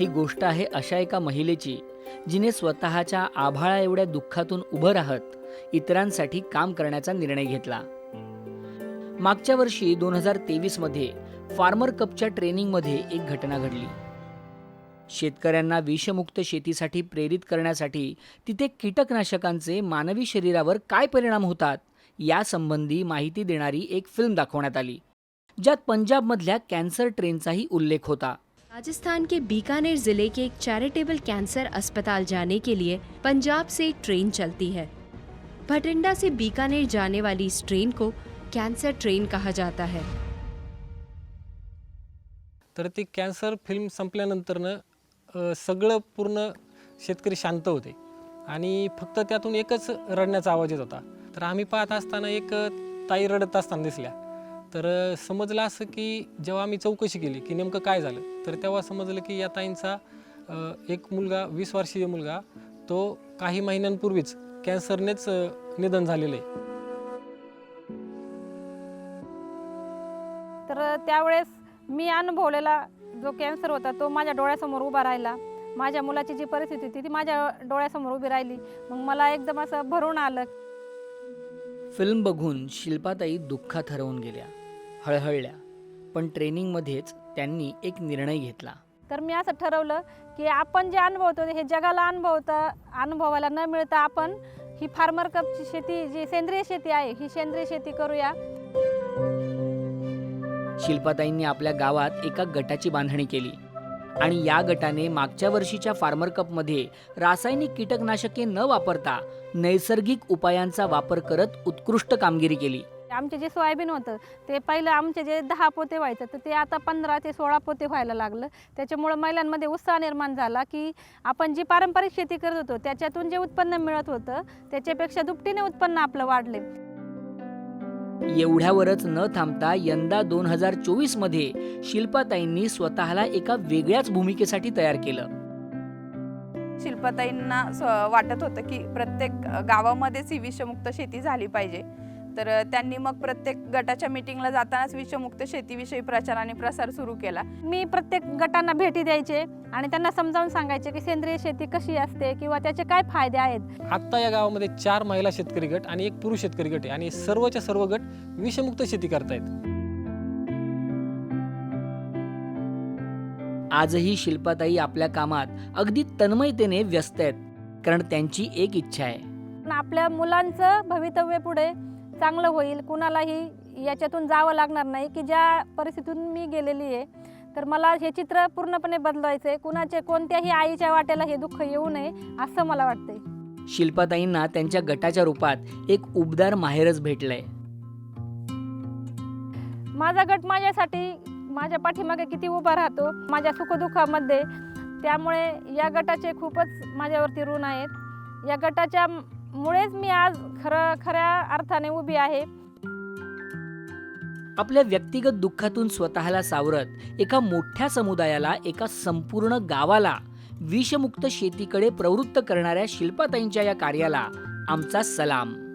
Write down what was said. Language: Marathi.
ही गोष्ट आहे अशा एका महिलेची जिने स्वतःच्या आभाळा एवढ्या दुःखातून उभं राहत इतरांसाठी काम करण्याचा निर्णय घेतला. मागच्या वर्षी दोन हजार तेवीसमध्ये फार्मर कपच्या ट्रेनिंगमध्ये एक घटना घडली. शेतकऱ्यांना विषमुक्त शेतीसाठी प्रेरित करण्यासाठी तिथे कीटकनाशकांचे मानवी शरीरावर काय परिणाम होतात यासंबंधी माहिती देणारी एक फिल्म दाखवण्यात आली ज्यात पंजाबमधल्या कॅन्सर ट्रेनचाही उल्लेख होता. राजस्थान के बीकानेर जिले के एक चैरिटेबल कैंसर अस्पताल जाने के लिए पंजाब से एक ट्रेन चलती है। भटिंडा से बीकानेर जाने वाली इस ट्रेन को कैंसर ट्रेन कहा जाता है। तर ती कॅन्सर फिल्म संपल्यानंतरनं सगळं पूर्ण शेतकरी शांत होते आणि फक्त त्यातून एकच रडण्याचा आवाज येत होता. तर आम्ही पाहत असताना एक ताई रडत असताना दिसल्या. तर समजलं असं की जेव्हा आम्ही चौकशी केली की नेमकं काय झालं तर तेव्हा समजलं की या ताईंचा एक मुलगा वीस वर्षीय मुलगा तो काही महिन्यांपूर्वीच कॅन्सरनेच निधन झालेलं आहे. तर त्यावेळेस मी अनुभवलेला जो कॅन्सर होता तो माझ्या डोळ्यासमोर उभा राहिला. माझ्या मुलाची जी परिस्थिती होती ती माझ्या डोळ्यासमोर उभी राहिली. मग मला एकदम असं भरून आलं. फिल्म बघून शिल्पाताई दुःखात हरवून गेल्या हळहळल्या पण ट्रेनिंगमध्येच त्यांनी एक निर्णय घेतला. तर मी असं ठरवलं की आपण जे अनुभवतो हे जगाला अनुभवता अनुभवायला न मिळता आपण ही फार्मर कपची शेती जी सेंद्रिय शेती आहे ही सेंद्रिय शेती करूया. शिल्पाताईंनी आपल्या गावात एका गटाची बांधणी केली. आणि या गटाने मागच्या वर्षीच्या फार्मर कपमध्ये रासायनिक कीटकनाशके न वापरता नैसर्गिक उपायांचा वापर करत उत्कृष्ट कामगिरी केली. आमचे जे सोयाबीन होतं ते पहिलं आमचे जे दहा पोते व्हायचं तर ते आता पंधरा ते सोळा पोते व्हायला लागलं. त्याच्यामुळं महिलांमध्ये उत्साह निर्माण झाला की आपण जी पारंपरिक शेती करत होतो त्याच्यातून जे उत्पन्न मिळत होतं त्याच्यापेक्षा दुपटीने उत्पन्न आपलं वाढले. एवढ्यावरच न थांबता यंदा दोन हजार चोवीसमध्ये शिल्पाताईंनी स्वतःला एका वेगळ्याच भूमिकेसाठी तयार केलं. शिल्पाताईंना वाटत होतं की प्रत्येक गावामध्येच ही विषमुक्त शेती झाली पाहिजे. तर त्यांनी मग प्रत्येक गटाच्या मिटिंगला जातानाच विषमुक्त शेतीविषयी प्रचार आणि प्रसार सुरू केला. मी प्रत्येक गटांना भेटी द्यायचे आणि त्यांना समजावून सांगायचे की सेंद्रिय शेती कशी असते किंवा त्याचे काय फायदे आहेत. आत्ता या गावामध्ये चार महिला शेतकरी गट आणि एक पुरुष शेतकरी गट आहे आणि सर्वच्या सर्व गट विषमुक्त शेती करतायत. आजही शिल्पाताई आपल्या कामात अगदी तन्मयतेने व्यस्त आहेत कारण त्यांची एक इच्छा आहे. पण आपल्या मुलांचं भवितव्य पुढे चांगलं होईल कुणालाही याच्यातून जावं लागणार नाही की ज्या परिस्थितीतून मी गेलेली आहे तर मला हे चित्र पूर्णपणे बदलायचं आहे कुणाचे कोणत्याही आईच्या वाट्याला हे दुःख येऊ नये असं मला वाटतंय. शिल्पाताईंना त्यांच्या गटाच्या रूपात एक उबदार माहेरच भेटलंय. माझा गट माझ्यासाठी माझ्या पाठीमागे किती उभा राहतो माझ्या सुखदुःखामध्ये त्यामुळे या गटाचे खूपच माझ्यावरती ऋण आहेत. या गटाच्या मुळेच मी आज खरं खऱ्या अर्थाने उभी आहे. आपल्या व्यक्तिगत दुःखातून स्वतःला सावरत एका मोठ्या समुदायाला एका संपूर्ण गावाला विषमुक्त शेतीकडे प्रवृत्त करणाऱ्या शिल्पाताईंच्या या कार्याला आमचा सलाम.